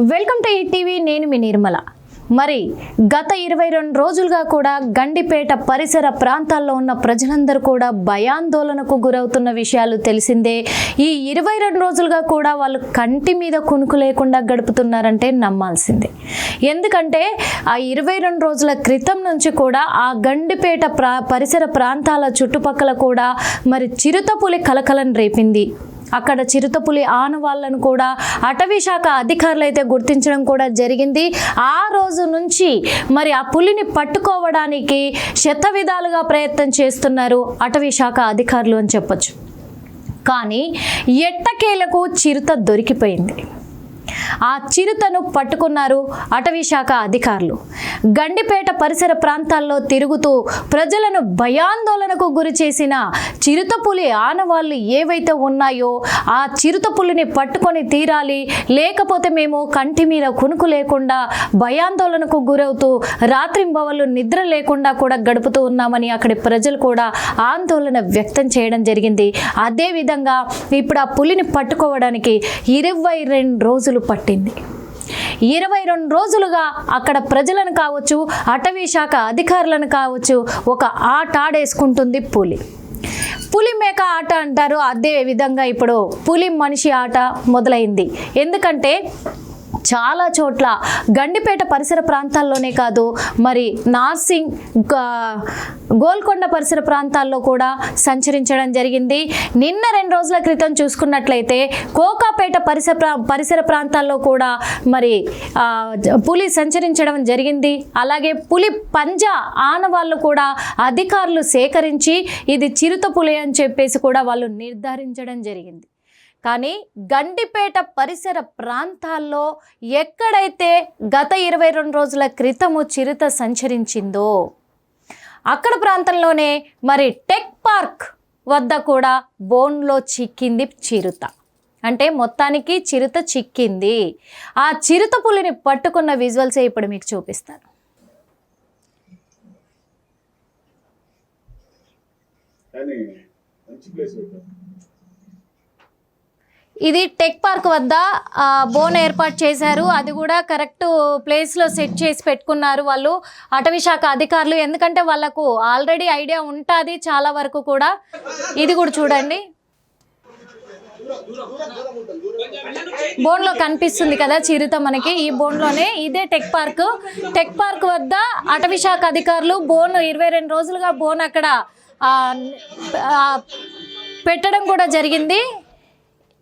Welcome to TV నేను మీ నిర్మల. మరి గత ఇరవై రెండు రోజులుగా కూడా గండిపేట పరిసర ప్రాంతాల్లో ఉన్న ప్రజలందరూ కూడా భయాందోళనకు గురవుతున్న విషయాలు తెలిసిందే. ఈ ఇరవై రెండు రోజులుగా కూడా వాళ్ళు కంటి మీద కునుకు లేకుండా గడుపుతున్నారంటే నమ్మాల్సిందే. ఎందుకంటే ఆ ఇరవై రెండు రోజుల క్రితం నుంచి కూడా ఆ గండిపేట ప్రా పరిసర ప్రాంతాల చుట్టుపక్కల కూడా మరి చిరుతపులి కలకలను రేపింది. అక్కడ చిరుతపులి ఆనవాళ్ళను కూడా అటవీ శాఖ అధికారులు అయితే గుర్తించడం కూడా జరిగింది. ఆ రోజు నుంచి మరి ఆ పులిని పట్టుకోవడానికి శత విధాలుగా ప్రయత్నం చేస్తున్నారు అటవీ శాఖ అధికారులు అని చెప్పొచ్చు. కానీ ఎట్టకేలకు చిరుత దొరికిపోయింది. ఆ చిరుతను పట్టుకున్నారు అటవీ శాఖ అధికారులు. గండిపేట పరిసర ప్రాంతాల్లో తిరుగుతూ ప్రజలను భయాందోళనకు గురి చేసిన చిరుతపులి ఆనవాళ్ళు ఏవైతే ఉన్నాయో ఆ చిరుతపులిని పట్టుకొని తీరాలి లేకపోతే మేము కంటి మీద కునుకు లేకుండా భయాందోళనకు గురవుతూ రాత్రింబవళ్ళు నిద్ర లేకుండా కూడా గడుపుతూ ఉన్నామని అక్కడి ప్రజలు కూడా ఆందోళన వ్యక్తం చేయడం జరిగింది. అదేవిధంగా ఇప్పుడు ఆ పులిని పట్టుకోవడానికి ఇరవై రెండు రోజులు పట్టింది. ఇరవై రెండు రోజులుగా అక్కడ ప్రజలను కావచ్చు అటవీ శాఖ అధికారులను కావచ్చు ఒక ఆట ఆడేసుకుంటుంది పులి. పులి మేక ఆట అంటారు అదే విధంగా ఇప్పుడు పులి మనిషి ఆట మొదలైంది. ఎందుకంటే చాలా చోట్ల గండిపేట పరిసర ప్రాంతాల్లోనే కాదు మరి నార్సింగ్ గోల్కొండ పరిసర ప్రాంతాల్లో కూడా సంచరించడం జరిగింది. నిన్న రెండు రోజుల క్రితం చూసుకున్నట్లయితే కోకాపేట పరిసర ప్రా- పరిసర ప్రాంతాల్లో కూడా మరి పులి సంచరించడం జరిగింది. అలాగే పులి పంజా ఆనవాళ్ళు కూడా అధికారులు సేకరించి ఇది చిరుత పులి అని చెప్పేసి కూడా వాళ్ళు నిర్ధారించడం జరిగింది. కానీ గండిపేట పరిసర ప్రాంతాల్లో ఎక్కడైతే గత ఇరవై రెండు రోజుల క్రితము చిరుత సంచరించిందో అక్కడ ప్రాంతంలోనే మరి టెక్ పార్క్ వద్ద కూడా బోన్లో చిక్కింది చిరుత. అంటే మొత్తానికి చిరుత చిక్కింది. ఆ చిరుత పులిని పట్టుకున్న విజువల్సే ఇప్పుడు మీకు చూపిస్తాను. కానీ మంచి ప్లేస్ ఇది టెక్ పార్క్ వద్ద బోన్ ఏర్పాటు చేశారు. అది కూడా కరెక్ట్ ప్లేస్లో సెట్ చేసి పెట్టుకున్నారు వాళ్ళు. అటవీ శాఖ అధికారులు. ఎందుకంటే వాళ్ళకు ఆల్రెడీ ఐడియా ఉంటుంది చాలా వరకు కూడా. ఇది కూడా చూడండి. బోన్లో కనిపిస్తుంది కదా చిరుత మనకి. ఈ బోన్లోనే ఇదే టెక్ పార్క్. టెక్ పార్క్ వద్ద అటవీ శాఖ అధికారులు బోన్ ఇరవై రెండు రోజులుగా బోన్ అక్కడ పెట్టడం కూడా జరిగింది.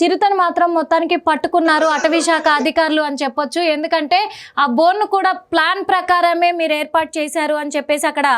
చిరుతను మాత్రం మొత్తానికి పట్టుకున్నారు అటవీ శాఖ అధికారులు అని చెప్పొచ్చు. ఎందుకంటే ఆ బోన్ను కూడా ప్లాన్ ప్రకారమే మీరు ఏర్పాటు చేశారు అని చెప్పేసి అక్కడ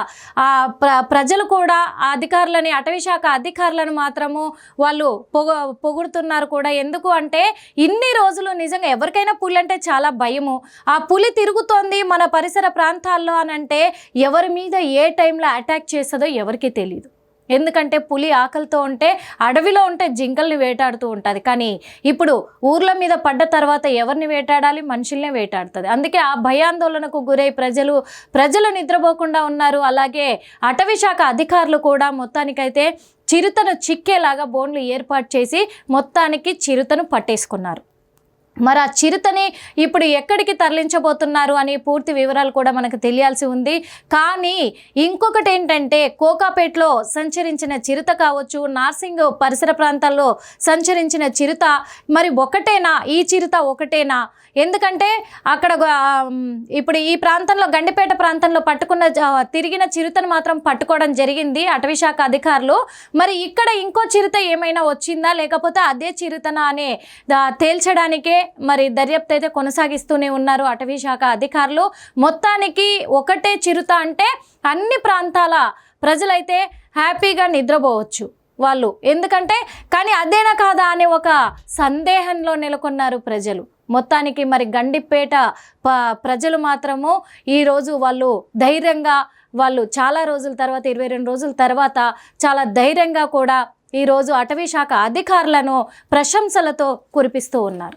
ఆ ప్ర ప్రజలు కూడా అధికారులని అటవీ శాఖ అధికారులను మాత్రము వాళ్ళు పొగ పొగుడుతున్నారు కూడా. ఎందుకు అంటే ఇన్ని రోజులు నిజంగా ఎవరికైనా పులి అంటే చాలా భయము. ఆ పులి తిరుగుతోంది మన పరిసర ప్రాంతాల్లో అని అంటే ఎవరి మీద ఏ టైంలో అటాక్ చేస్తుందో ఎవరికీ తెలియదు ఎందుకంటే పులి ఆకలితో ఉంటే అడవిలో ఉంటే జింకల్ని వేటాడుతూ ఉంటుంది. కానీ ఇప్పుడు ఊర్ల మీద పడ్డ తర్వాత ఎవరిని వేటాడాలి? మనుషుల్నే వేటాడుతుంది. అందుకే ఆ భయాందోళనకు గురై ప్రజలు ప్రజలు నిద్రపోకుండా ఉన్నారు. అలాగే అటవీ శాఖ అధికారులు కూడా మొత్తానికైతే చిరుతను చిక్కేలాగా బోన్లు ఏర్పాటు చేసి మొత్తానికి చిరుతను పట్టేసుకున్నారు. మరి ఆ చిరుతని ఇప్పుడు ఎక్కడికి తరలించబోతున్నారు అనే పూర్తి వివరాలు కూడా మనకు తెలియాల్సి ఉంది. కానీ ఇంకొకటి ఏంటంటే కోకాపేటలో సంచరించిన చిరుత కావచ్చు నార్సింగ్ పరిసర ప్రాంతాల్లో సంచరించిన చిరుత మరి ఒకటేనా? ఈ చిరుత ఒకటేనా? ఎందుకంటే అక్కడ ఇప్పుడు ఈ ప్రాంతంలో గండిపేట ప్రాంతంలో పట్టుకున్న తిరిగిన చిరుతను మాత్రం పట్టుకోవడం జరిగింది అటవీ శాఖ అధికారులు. మరి ఇక్కడ ఇంకో చిరుత ఏమైనా వచ్చిందా? లేకపోతే అదే చిరుతనా అనే దా- తేల్చడానికే మరి దర్యాప్తు అయితే కొనసాగిస్తూనే ఉన్నారు అటవీ శాఖ అధికారులు. మొత్తానికి ఒకటే చిరుత అంటే అన్ని ప్రాంతాల ప్రజలైతే హ్యాపీగా నిద్రపోవచ్చు వాళ్ళు. ఎందుకంటే కానీ అదేనా కాదా అనే ఒక సందేహంలో నెలకొన్నారు ప్రజలు. మొత్తానికి మరి గండిపేట ప ప్రజలు మాత్రము ఈరోజు వాళ్ళు ధైర్యంగా వాళ్ళు చాలా రోజుల తర్వాత ఇరవై రెండు రోజుల తర్వాత చాలా ధైర్యంగా కూడా ఈరోజు అటవీ శాఖ అధికారులను ప్రశంసలతో కురిపిస్తూ ఉన్నారు.